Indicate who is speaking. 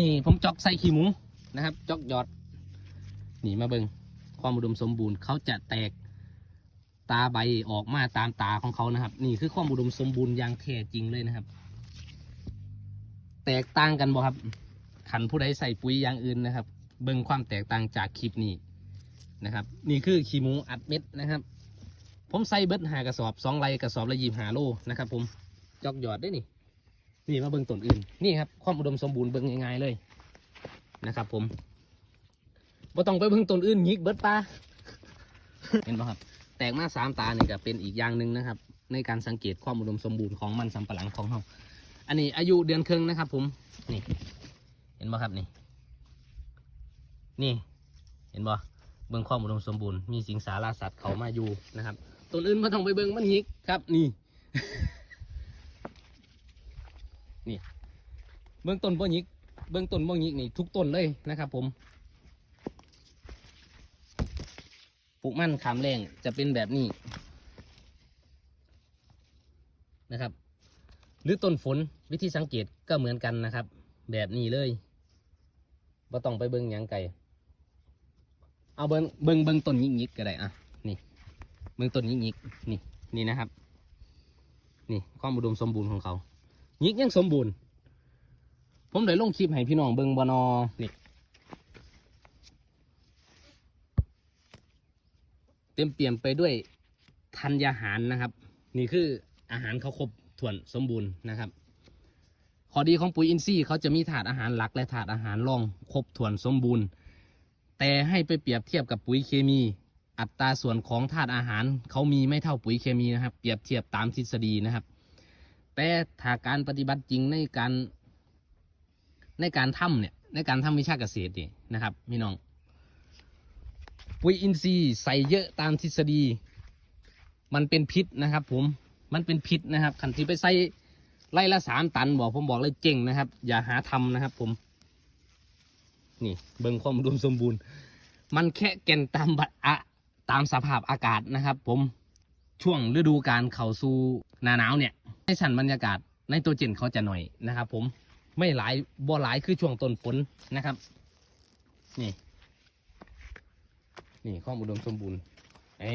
Speaker 1: นี่ผมจอกใส่ขี้หมูนะครับ จอกหยอดนี่มาเบิงความอุดมสมบูรณ์เขาจะแตกตาใบออกมาตามตาของเขานะครับ นี่คือความอุดมสมบูรณ์อย่างแท้จริงเลยนะครับ แตกต่างกันบ่ครับขันผู้ใดใส่ปุ๋ยอย่างอื่นนะครับ เบิ่งความแตกต่างจากคลิปนี้นะครับ นี่คือขี้หมูอัดเม็ดนะครับ ผมใส่เบิดหากระสอบสองไรกระสอบละยี่หาโลนะครับ ผมจอกหยอดได้นี่ นี่มาเบิ่งต้นอื่นนี่ครับความอุดมสมบูรณ์เบิ่งง่ายๆเลยนะครับ ผมบ่ต้องไปเบิ่งต้นอื่นยิกเบิดปลาเห็นป่ะครับ แตกมาสามตาเนี่ก็เป็นอีกอย่างหนึ่งนะครับ ในการสังเกตความอุดมสมบูรณ์ของมันสำปะหลังของเราอันนี้อายุเดือนครึ่งนะครับ ผมนี่ เห็นป่ะครับนี่ นี่ เห็นป่เบิ่งความอุดมสมบูรณ์มีสิงสาราสัตว์เขามาอยู่นะครับต้นอื่นไม่ต้องไปเบิ่งมันยิกครับ นี่ นี่ เบื้องต้นบ่หยิก เบื้องต้นบ่หยิกนี่ทุกต้นเลยนะครับ ผมปลูกมั่นขามแรงจะเป็นแบบนี้นะครับ หรือต้นฝนวิธีสังเกตก็เหมือนกันนะครับ แบบนี้เลยบ่ต้องไปเบิ่งยังไก่เอาเบิ่งเบิ่งเบิ่งต้นยิกๆก็ได้อะนี่ เบิ่งต้นยิกๆนี่นี่นะครับ นี่ความอุดมสมบูรณ์ของเขา ยิกยังสมบูรณ์ ผมได้ลงคลิปให้พี่น้องเบิ่งบนอนี่เต็มเปี่ยมไปด้วยธัญญาหารนะครับ นี่คืออาหารเขาครบถ้วนสมบูรณ์นะครับข้อดีของปุ๋ยอินทรีย์เขาจะมีถาดอาหารหลักและถาดอาหารรองครบถ้วนสมบูรณ์ แต่ให้ไปเปรียบเทียบกับปุ๋ยเคมี อัตราส่วนของธาตุอาหารเขามีไม่เท่าปุ๋ยเคมีนะครับ เปรียบเทียบตามทฤษฎีนะครับ แต่ถ้าการปฏิบัติจริงในการ ในการทำเนี่ย ในการทำวิชาเกษตรนี่นะครับพี่น้องปุ๋ยอินทรีย์ใส่เยอะตามทฤษฎี มันเป็นพิษนะครับ ผมมันเป็นพิษนะครับขันที่ไปใส่ไร่ละสามตันบอกผมบอกเลยเก่งนะครับ อย่าหาทำนะครับ ผม นี่เบิ่งความอุดมสมบูรณ์ มันแค่แก่นตามบัดอะตามสภาพอากาศนะครับ ผมช่วงฤดูการเข้าสู่หนาหนาวเนี่ย ในสันบรรยากาศในตัวเจนเขาจะหน่อยนะครับ ผมไม่หลายบ่หลายคือช่วงต้นฝนนะครับ นี่ นี่ข้อมอุดมสมบูรณ์เอ